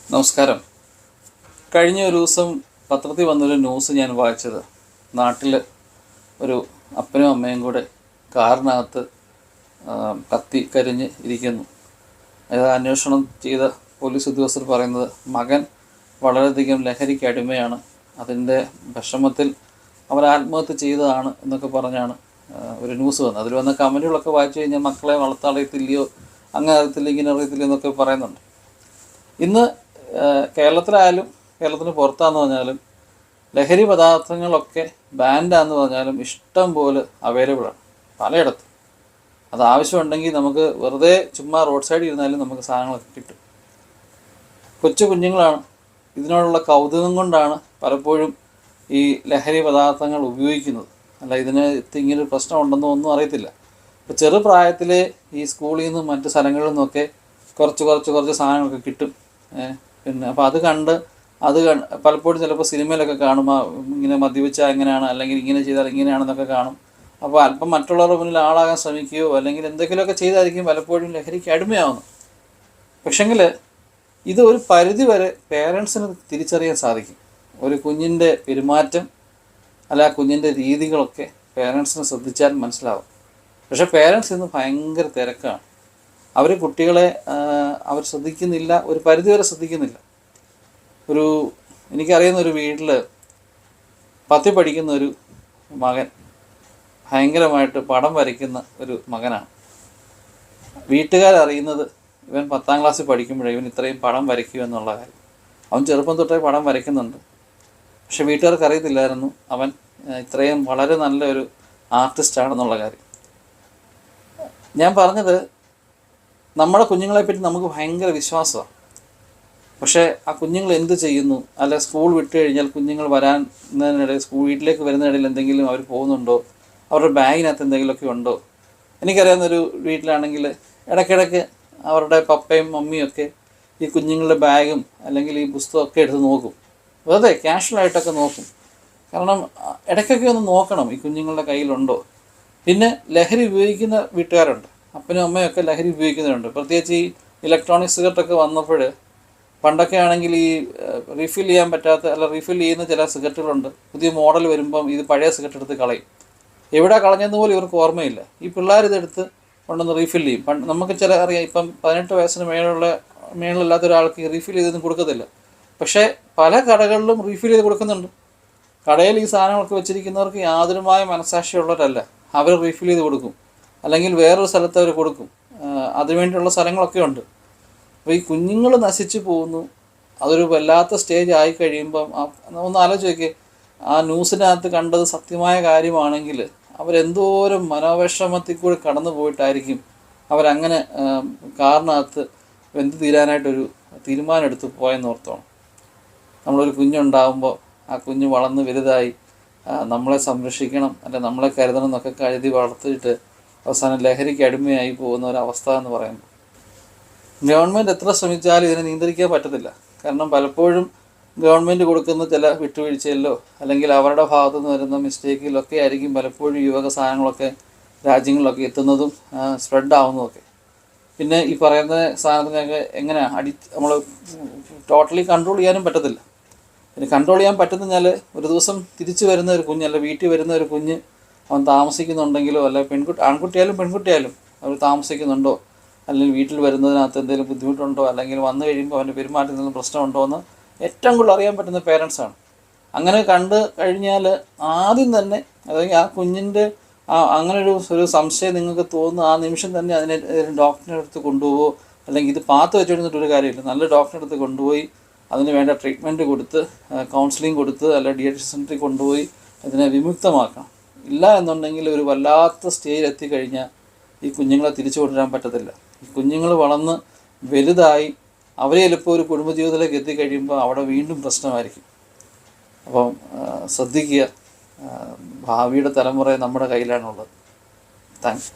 നമസ്കാരം. കഴിഞ്ഞ ഒരു ദിവസം പത്രത്തിൽ വന്നൊരു ന്യൂസ് ഞാൻ വായിച്ചത്. നാട്ടിൽ ഒരു അപ്പനും അമ്മയും കൂടെ കാറിനകത്ത് കത്തി കരിഞ്ഞ് ഇരിക്കുന്നു. അത് അന്വേഷണം ചെയ്ത പോലീസ് ഉദ്യോഗസ്ഥർ പറയുന്നത് മകൻ വളരെയധികം ലഹരിക്ക് അടിമയാണ്. അതിന്റെ വിഷമത്തിൽ അവർ ആത്മഹത്യ ചെയ്തതാണ് എന്നൊക്കെ പറഞ്ഞാണ് ഒരു ന്യൂസ് വന്നത്. അതിൽ വന്ന കമന്റുകളൊക്കെ വായിച്ചു കഴിഞ്ഞാൽ മക്കളെ വളർത്തറിയത്തില്ലയോ അങ്ങനെ അറിയത്തില്ല ഇങ്ങനെ അറിയത്തില്ല എന്നൊക്കെ പറയുന്നുണ്ട്. ഇന്ന് കേരളത്തിലായാലും കേരളത്തിന് പുറത്താന്ന് പറഞ്ഞാലും ലഹരി പദാർത്ഥങ്ങളൊക്കെ ബാൻഡാന്ന് പറഞ്ഞാലും ഇഷ്ടം പോലെ അവൈലബിളാണ് പലയിടത്തും. അത് ആവശ്യമുണ്ടെങ്കിൽ നമുക്ക് വെറുതെ ചുമ്മാ റോഡ് സൈഡിൽ ഇരുന്നാലും നമുക്ക് സാധനങ്ങളൊക്കെ കിട്ടും. കൊച്ചു കുഞ്ഞുങ്ങളാണ്. ഇതിനോടുള്ള കൗതുകം കൊണ്ടാണ് പലപ്പോഴും ഈ ലഹരി പദാർത്ഥങ്ങൾ ഉപയോഗിക്കുന്നത്. അല്ല ഇതിന് ഇത് ഇങ്ങനൊരു പ്രശ്നം ഉണ്ടെന്നോ ഒന്നും അറിയത്തില്ല. ഇപ്പോൾ ചെറുപ്രായത്തിലെ ഈ സ്കൂളിൽ നിന്നും മറ്റ് സ്ഥലങ്ങളിൽ നിന്നൊക്കെ കുറച്ച് കുറച്ച് കുറച്ച് സാധനങ്ങളൊക്കെ കിട്ടും. പിന്നെ അപ്പോൾ അത് കണ്ട് അത് പലപ്പോഴും ചിലപ്പോൾ സിനിമയിലൊക്കെ കാണും ഇങ്ങനെ മദ്യപിച്ചാൽ എങ്ങനെയാണ് അല്ലെങ്കിൽ ഇങ്ങനെ ചെയ്താൽ ഇങ്ങനെയാണെന്നൊക്കെ കാണും. അപ്പോൾ അല്പം മറ്റുള്ളവരുടെ മുന്നിൽ ആളാകാൻ ശ്രമിക്കുകയോ അല്ലെങ്കിൽ എന്തെങ്കിലുമൊക്കെ ചെയ്തായിരിക്കും പലപ്പോഴും ലഹരിക്ക് അടിമയാവുന്നത്. പക്ഷെങ്കിൽ ഇത് ഒരു പരിധി വരെ പേരൻസിന് തിരിച്ചറിയാൻ സാധിക്കും. ഒരു കുഞ്ഞിന്റെ പെരുമാറ്റം അല്ല ആ കുഞ്ഞിന്റെ രീതികളൊക്കെ പേരൻസിനെ ശ്രദ്ധിച്ചാൽ മനസ്സിലാവും. പക്ഷേ പേരൻസ് ഇന്ന് ഭയങ്കര തിരക്കാണ്. അവർ കുട്ടികളെ അവർ ശ്രദ്ധിക്കുന്നില്ല ഒരു പരിധിവരെ ശ്രദ്ധിക്കുന്നില്ല. ഒരു എനിക്കറിയുന്ന ഒരു വീട്ടിൽ പത്തി പഠിക്കുന്ന ഒരു മകൻ ഭയങ്കരമായിട്ട് പടം വരയ്ക്കുന്ന ഒരു മകനാണ്. വീട്ടുകാരറിയുന്നത് ഇവൻ പത്താം ക്ലാസ്സിൽ പഠിക്കുമ്പോഴേ ഇവൻ ഇത്രയും പടം വരയ്ക്കൂ എന്നുള്ള കാര്യം. അവൻ ചെറുപ്പം തൊട്ടേ പടം വരയ്ക്കുന്നുണ്ട്. പക്ഷെ വീട്ടുകാർക്ക് അറിയത്തില്ലായിരുന്നു അവൻ ഇത്രയും വളരെ നല്ലൊരു ആർട്ടിസ്റ്റാണെന്നുള്ള കാര്യം. ഞാൻ പറഞ്ഞത് നമ്മുടെ കുഞ്ഞുങ്ങളെപ്പറ്റി നമുക്ക് ഭയങ്കര വിശ്വാസമാണ് പക്ഷേ ആ കുഞ്ഞുങ്ങൾ എന്ത് ചെയ്യുന്നു? അല്ല സ്കൂൾ വിട്ട് കഴിഞ്ഞാൽ കുഞ്ഞുങ്ങൾ വരാനിടയിൽ സ്കൂൾ വീട്ടിലേക്ക് വരുന്നതിനിടയിൽ എന്തെങ്കിലും അവർ പോകുന്നുണ്ടോ? അവരുടെ ബാഗിനകത്ത് എന്തെങ്കിലുമൊക്കെ ഉണ്ടോ? എനിക്കറിയാവുന്നൊരു വീട്ടിലാണെങ്കിൽ ഇടയ്ക്കിടയ്ക്ക് അവരുടെ പപ്പയും മമ്മിയും ഒക്കെ ഈ കുഞ്ഞുങ്ങളുടെ ബാഗും അല്ലെങ്കിൽ ഈ പുസ്തകമൊക്കെ എടുത്ത് നോക്കും. വെറുതെ ക്യാഷ്വലായിട്ടൊക്കെ നോക്കും. കാരണം ഇടയ്ക്കൊക്കെ ഒന്ന് നോക്കണം ഈ കുഞ്ഞുങ്ങളുടെ കയ്യിലുണ്ടോ? പിന്നെ ലഹരി ഉപയോഗിക്കുന്ന വീട്ടുകാരുണ്ട്. അപ്പനും അമ്മയും ഒക്കെ ലഹരി ഉപയോഗിക്കുന്നവരുണ്ട് പ്രത്യേകിച്ച് ഈ ഇലക്ട്രോണിക് സിഗരറ്റൊക്കെ വന്നപ്പോൾ പണ്ടൊക്കെ ആണെങ്കിൽ ഈ റീഫിൽ ചെയ്യാൻ പറ്റാത്ത അല്ല റീഫിൽ ചെയ്യുന്ന ചില സിഗരറ്റുകളുണ്ട്. പുതിയ മോഡൽ വരുമ്പം ഇത് പഴയ സിഗരറ്റ് എടുത്ത് കളയും. എവിടെ കളഞ്ഞെന്ന് പോലും ഇവർക്ക് ഓർമ്മയില്ല. ഈ പിള്ളേർ ഇതെടുത്ത് കൊണ്ടുവന്ന് റീഫിൽ ചെയ്യും. പണ്ട് നമുക്ക് ചില അറിയാം ഇപ്പം പതിനെട്ട് വയസ്സിന് മേലുള്ള മേളില്ലാത്ത ഒരാൾക്ക് റീഫിൽ ചെയ്തൊന്നും കൊടുക്കത്തില്ല. പക്ഷേ പല കടകളിലും റീഫിൽ ചെയ്ത് കൊടുക്കുന്നുണ്ട്. കടയിൽ ഈ സാധനങ്ങളൊക്കെ വെച്ചിരിക്കുന്നവർക്ക് യാതൊരുമായ മനസാക്ഷിയുള്ളവരല്ല അവർ റീഫിൽ ചെയ്ത് കൊടുക്കും. അല്ലെങ്കിൽ വേറൊരു സ്ഥലത്ത് അവർ കൊടുക്കും. അതിനുവേണ്ടിയുള്ള സ്ഥലങ്ങളൊക്കെ ഉണ്ട്. അപ്പോൾ ഈ കുഞ്ഞുങ്ങൾ നശിച്ചു പോകുന്നു. അതൊരു വല്ലാത്ത സ്റ്റേജ് ആയി കഴിയുമ്പം ഒന്ന് ആലോചിച്ച് നോക്കിയേ. ആ ന്യൂസിനകത്ത് കണ്ടത് സത്യമായ കാര്യമാണെങ്കിൽ അവരെന്തോരം മനോവിഷമത്തിൽ കൂടി കടന്നു പോയിട്ടായിരിക്കും അവരങ്ങനെ കാറിനകത്ത് വെന്ത് തീരാനായിട്ടൊരു തീരുമാനം എടുത്ത് പോയെന്ന് ഓർത്തോണം. നമ്മളൊരു കുഞ്ഞുണ്ടാകുമ്പോൾ ആ കുഞ്ഞ് വളർന്ന് വലുതായി നമ്മളെ സംരക്ഷിക്കണം അല്ലെ നമ്മളെ കരുതണം എന്നൊക്കെ കരുതി വളർത്തിയിട്ട് അവസാനം ലഹരിക്ക് അടിമയായി പോകുന്ന ഒരവസ്ഥ എന്ന് പറയുമ്പോൾ. ഗവൺമെന്റ് എത്ര ശ്രമിച്ചാലും ഇതിനെ നിയന്ത്രിക്കാൻ പറ്റത്തില്ല. കാരണം പലപ്പോഴും ഗവൺമെന്റ് കൊടുക്കുന്ന ചില വിട്ടുവീഴ്ചയിലോ അല്ലെങ്കിൽ അവരുടെ ഭാഗത്തു നിന്ന് വരുന്ന മിസ്റ്റേക്കിലൊക്കെ ആയിരിക്കും പലപ്പോഴും യുവക സാധനങ്ങളൊക്കെ രാജ്യങ്ങളിലൊക്കെ എത്തുന്നതും സ്പ്രെഡ് ആവുന്നതൊക്കെ പിന്നെ ഈ പറയുന്ന സാധനത്തിനൊക്കെ എങ്ങനെ അടി നമ്മൾ ടോട്ടലി കൺട്രോൾ ചെയ്യാനും പറ്റത്തില്ല. പിന്നെ കൺട്രോൾ ചെയ്യാൻ പറ്റുന്നതിനാൽ ഒരു ദിവസം തിരിച്ചു വരുന്ന ഒരു കുഞ്ഞ് അല്ല വീട്ടിൽ വരുന്ന ഒരു കുഞ്ഞ് അവൻ താമസിക്കുന്നുണ്ടെങ്കിലോ അല്ല പെൺകുട്ടി ആൺകുട്ടിയായാലും പെൺകുട്ടിയായാലും അവർ താമസിക്കുന്നുണ്ടോ? അല്ലെങ്കിൽ വീട്ടിൽ വരുന്നതിനകത്ത് എന്തെങ്കിലും ബുദ്ധിമുട്ടുണ്ടോ? അല്ലെങ്കിൽ വന്നു കഴിയുമ്പോൾ അവന്റെ പെരുമാറ്റത്തിൽ എന്തെങ്കിലും പ്രശ്നമുണ്ടോ എന്ന് ഏറ്റവും കൂടുതൽ അറിയാൻ പറ്റുന്ന പേരൻസാണ് അങ്ങനെ കണ്ട് കഴിഞ്ഞാൽ ആദ്യം തന്നെ അതായത് ആ കുഞ്ഞിന്റെ അങ്ങനെ ഒരു ഒരു സംശയം നിങ്ങൾക്ക് തോന്നുന്ന ആ നിമിഷം തന്നെ അതിനെ ഡോക്ടറിന്റെ അടുത്ത് കൊണ്ടുപോകുമോ അല്ലെങ്കിൽ ഇത് പാത്ത് വെച്ചിരുന്നിട്ട് ഒരു കാര്യമില്ല. നല്ല ഡോക്ടറെ അടുത്ത് കൊണ്ടുപോയി അതിന് വേണ്ട ട്രീറ്റ്മെന്റ് കൊടുത്ത് കൗൺസിലിംഗ് കൊടുത്ത് അല്ലെങ്കിൽ ഡി സെന്ററിൽ കൊണ്ടുപോയി അതിനെ വിമുക്തമാക്കണം. ഇല്ല എന്നുണ്ടെങ്കിൽ ഒരു വല്ലാത്ത സ്റ്റേജിൽ എത്തിക്കഴിഞ്ഞാൽ ഈ കുഞ്ഞുങ്ങളെ തിരിച്ചു കൊണ്ടുവരാൻ പറ്റത്തില്ല. ഈ കുഞ്ഞുങ്ങൾ വളർന്ന് വലുതായി അവരെ ചിലപ്പോൾ ഒരു കുടുംബജീവിതത്തിലേക്ക് എത്തിക്കഴിയുമ്പോൾ അവിടെ വീണ്ടും പ്രശ്നമായിരിക്കും. അപ്പം ശ്രദ്ധിക്കുക. ഭാവിയുടെ തലമുറ നമ്മുടെ കയ്യിലാണുള്ളത്. താങ്ക്സ്